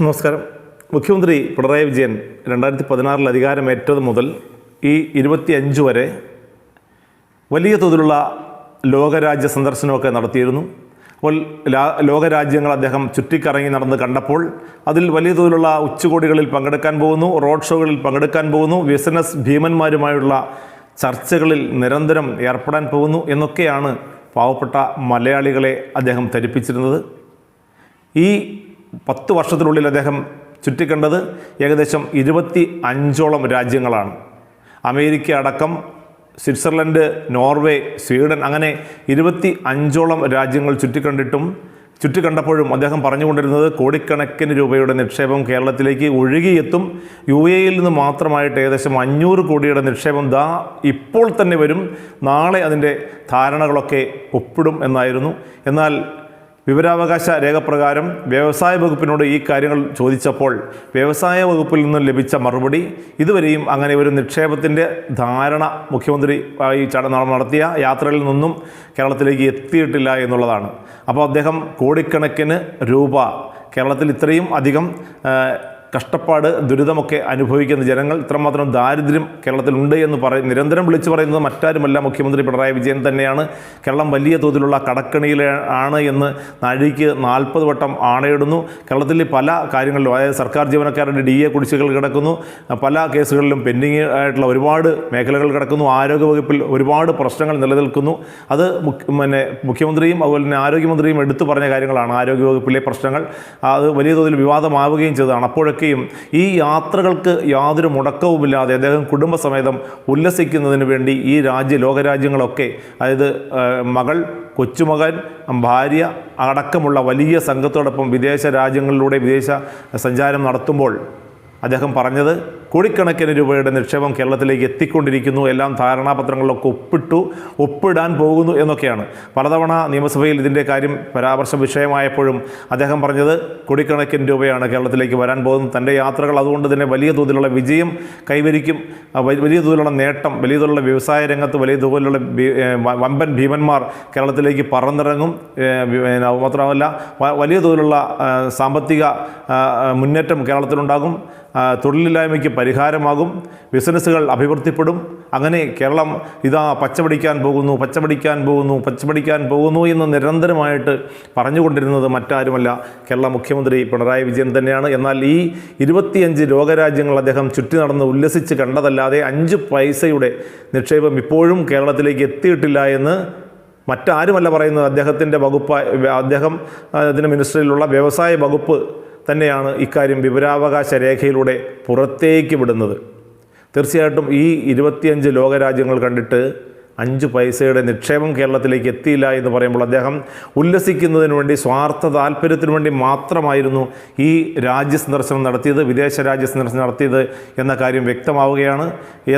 നമസ്കാരം. മുഖ്യമന്ത്രി പിണറായി വിജയൻ രണ്ടായിരത്തി പതിനാറിൽ അധികാരമേറ്റത് മുതൽ ഈ ഇരുപത്തിയഞ്ച് വരെ വലിയ തോതിലുള്ള ലോകരാജ്യ സന്ദർശനമൊക്കെ നടത്തിയിരുന്നു. അപ്പോൾ ലോകരാജ്യങ്ങൾ അദ്ദേഹം ചുറ്റിക്കറങ്ങി നടന്ന് കണ്ടപ്പോൾ അതിൽ വലിയ തോതിലുള്ള ഉച്ചകോടികളിൽ പങ്കെടുക്കാൻ പോകുന്നു റോഡ് ഷോകളിൽ പങ്കെടുക്കാൻ പോകുന്നു ബിസിനസ് ഭീമന്മാരുമായുള്ള ചർച്ചകളിൽ നിരന്തരം ഏർപ്പെടാൻ പോകുന്നു എന്നൊക്കെയാണ് പാവപ്പെട്ട മലയാളികളെ അദ്ദേഹം ധരിപ്പിച്ചിരുന്നത്. ഈ പത്ത് വർഷത്തിനുള്ളിൽ അദ്ദേഹം ചുറ്റിക്കണ്ടത് ഏകദേശം ഇരുപത്തി അഞ്ചോളം രാജ്യങ്ങളാണ്. അമേരിക്ക അടക്കം സ്വിറ്റ്സർലൻഡ് നോർവേ സ്വീഡൻ അങ്ങനെ ഇരുപത്തി അഞ്ചോളം രാജ്യങ്ങൾ ചുറ്റിക്കണ്ടിട്ടും ചുറ്റിക്കണ്ടപ്പോഴും അദ്ദേഹം പറഞ്ഞുകൊണ്ടിരുന്നത് കോടിക്കണക്കിന് രൂപയുടെ നിക്ഷേപം കേരളത്തിലേക്ക് ഒഴുകിയെത്തും. യു എയിൽ നിന്ന് മാത്രമായിട്ട് ഏകദേശം അഞ്ഞൂറ് കോടിയുടെ നിക്ഷേപം ദാ ഇപ്പോൾ തന്നെ വരും. നാളെ അതിന്റെ ധാരണകളൊക്കെ ഒപ്പിടും എന്നായിരുന്നു. എന്നാൽ വിവരാവകാശ രേഖപ്രകാരം വ്യവസായ വകുപ്പിനോട് ഈ കാര്യങ്ങൾ ചോദിച്ചപ്പോൾ വ്യവസായ വകുപ്പിൽ നിന്നും ലഭിച്ച മറുപടി ഇതുവരെയും അങ്ങനെ ഒരു നിക്ഷേപത്തിന്റെ ധാരണ മുഖ്യമന്ത്രി ഈ നടത്തിയ യാത്രയിൽ നിന്നും കേരളത്തിലേക്ക് എത്തിയിട്ടില്ല എന്നുള്ളതാണ്. അപ്പോൾ അദ്ദേഹം കോടിക്കണക്കിന് രൂപ കേരളത്തിൽ ഇത്രയും അധികം കഷ്ടപ്പാട് ദുരിതമൊക്കെ അനുഭവിക്കുന്ന ജനങ്ങൾ ഇത്രമാത്രം ദാരിദ്ര്യം കേരളത്തിലുണ്ട് എന്ന് പറയും നിരന്തരം വിളിച്ചു പറയുന്നത് മറ്റാരുമല്ല മുഖ്യമന്ത്രി പിണറായി വിജയൻ തന്നെയാണ്. കേരളം വലിയ തോതിലുള്ള കടക്കണിയിൽ ആണ് എന്ന് നാഴിക്ക് നാൽപ്പത് വട്ടം ആണയിടുന്നു. കേരളത്തിൽ പല കാര്യങ്ങളിലും അതായത് സർക്കാർ ജീവനക്കാരുടെ ഡി എ കുടിശ്ശികൾ കിടക്കുന്നു. പല കേസുകളിലും പെൻഡിങ് ആയിട്ടുള്ള ഒരുപാട് മേഖലകൾ കിടക്കുന്നു. ആരോഗ്യവകുപ്പിൽ ഒരുപാട് പ്രശ്നങ്ങൾ നിലനിൽക്കുന്നു. അത് പിന്നെ മുഖ്യമന്ത്രിയും അതുപോലെ തന്നെ ആരോഗ്യമന്ത്രിയും എടുത്തു പറഞ്ഞ കാര്യങ്ങളാണ് ആരോഗ്യവകുപ്പിലെ പ്രശ്നങ്ങൾ. അത് വലിയ തോതിൽ വിവാദമാവുകയും ചെയ്തതാണ്. അപ്പോഴൊക്കെയും ഈ യാത്രകൾക്ക് യാതൊരു മുടക്കവുമില്ലാതെ അദ്ദേഹം കുടുംബസമേതം ഉല്ലസിക്കുന്നതിന് വേണ്ടി ഈ രാജ്യ ലോകരാജ്യങ്ങളൊക്കെ അതായത് മകൾ കൊച്ചുമകൻ ഭാര്യ അടക്കമുള്ള വലിയ സംഘത്തോടൊപ്പം വിദേശ രാജ്യങ്ങളിലൂടെ വിദേശ സഞ്ചാരം നടത്തുമ്പോൾ അദ്ദേഹം പറഞ്ഞത് കോടിക്കണക്കിന് രൂപയുടെ നിക്ഷേപം കേരളത്തിലേക്ക് എത്തിക്കൊണ്ടിരിക്കുന്നു. എല്ലാം ധാരണാപത്രങ്ങളിലൊക്കെ ഒപ്പിട്ടു ഒപ്പിടാൻ പോകുന്നു എന്നൊക്കെയാണ്. പലതവണ നിയമസഭയിൽ ഇതിന്റെ കാര്യം പരാമർശ വിഷയമായപ്പോഴും അദ്ദേഹം പറഞ്ഞത് കോടിക്കണക്കിന് രൂപയാണ് കേരളത്തിലേക്ക് വരാൻ പോകുന്നത്. തന്റെ യാത്രകൾ അതുകൊണ്ട് തന്നെ വലിയ തോതിലുള്ള വിജയം കൈവരിക്കും. വലിയ തോതിലുള്ള നേട്ടം വലിയ തോതിലുള്ള വ്യവസായ രംഗത്ത് വലിയ തോതിലുള്ള വമ്പൻ ഭീമന്മാർ കേരളത്തിലേക്ക് പറന്നിറങ്ങും. മാത്രമല്ല വലിയ തോതിലുള്ള സാമ്പത്തിക മുന്നേറ്റം കേരളത്തിലുണ്ടാകും. തൊഴിലില്ലായ്മയ്ക്ക് പരിഹാരമാകും. ബിസിനസ്സുകൾ അഭിവൃദ്ധിപ്പെടും. അങ്ങനെ കേരളം ഇതാ പച്ചപിടിക്കാൻ പോകുന്നു പച്ചപിടിക്കാൻ പോകുന്നു പച്ചപിടിക്കാൻ പോകുന്നു എന്ന് നിരന്തരമായിട്ട് പറഞ്ഞുകൊണ്ടിരുന്നത് മറ്റാരുമല്ല. കേരള മുഖ്യമന്ത്രി പിണറായി വിജയൻ തന്നെയാണ്. എന്നാൽ ഈ ഇരുപത്തിയഞ്ച് ലോകരാജ്യങ്ങൾ അദ്ദേഹം ചുറ്റി നടന്ന് ഉല്ലസിച്ച് കണ്ടതല്ലാതെ അഞ്ച് പൈസയുടെ നിക്ഷേപം ഇപ്പോഴും കേരളത്തിലേക്ക് എത്തിയിട്ടില്ല എന്ന് മറ്റാരുമല്ല പറയുന്നത്. അദ്ദേഹത്തിന്റെ വകുപ്പ് അദ്ദേഹം അതിന്റെ മിനിസ്റ്ററിലുള്ള വ്യവസായ വകുപ്പ് തന്നെയാണ് ഇക്കാര്യം വിവരാവകാശ രേഖയിലൂടെ പുറത്തേക്ക് വിടുന്നത്. തീർച്ചയായിട്ടും ഈ ഇരുപത്തിയഞ്ച് ലോകരാജ്യങ്ങൾ കണ്ടിട്ട് അഞ്ച് പൈസയുടെ നിക്ഷേപം കേരളത്തിലേക്ക് എത്തിയില്ല എന്ന് പറയുമ്പോൾ അദ്ദേഹം ഉല്ലസിക്കുന്നതിന് വേണ്ടി സ്വാർത്ഥ താല്പര്യത്തിന് വേണ്ടി മാത്രമായിരുന്നു ഈ രാജ്യ സന്ദർശനം നടത്തിയത് വിദേശ രാജ്യ സന്ദർശനം നടത്തിയത് എന്ന കാര്യം വ്യക്തമാവുകയാണ്.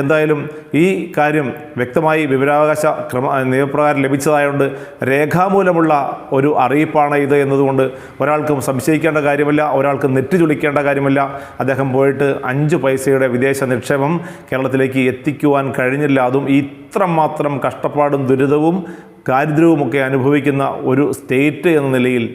എന്തായാലും ഈ കാര്യം വ്യക്തമായി വിവരാവകാശ ക്രമ നിയമപ്രകാരം ലഭിച്ചതായതുകൊണ്ട് രേഖാമൂലമുള്ള ഒരു അറിയിപ്പാണ് ഇത് എന്നതുകൊണ്ട് ഒരാൾക്കും സംശയിക്കേണ്ട കാര്യമില്ല ഒരാൾക്ക് നെറ്റ് ചുളിക്കേണ്ട കാര്യമില്ല. അദ്ദേഹം പോയിട്ട് അഞ്ച് പൈസയുടെ വിദേശ നിക്ഷേപം കേരളത്തിലേക്ക് എത്തിക്കുവാൻ കഴിഞ്ഞില്ല. അതും ഇത്രമാത്രം കഷ്ടപ്പാടും ദുരിതവും ദാരിദ്ര്യവുമൊക്കെ അനുഭവിക്കുന്ന ഒരു സ്റ്റേറ്റ് എന്ന നിലയിൽ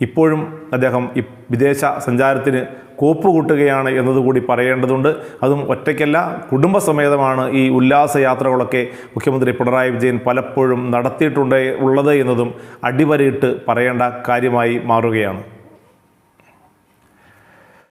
ഇപ്പോഴും അദ്ദേഹം വിദേശ സഞ്ചാരത്തിന് കോപ്പുകൂട്ടുകയാണ് എന്നതുകൂടി പറയേണ്ടതുണ്ട്. അതും ഒറ്റയ്ക്കല്ല കുടുംബസമേതമാണ് ഈ ഉല്ലാസ യാത്രകളൊക്കെ മുഖ്യമന്ത്രി പിണറായി വിജയൻ പലപ്പോഴും നടത്തിയിട്ടുണ്ട് ഉള്ളത് എന്നതും അടിവരയിട്ട് പറയേണ്ട കാര്യമായി മാറുകയാണ്.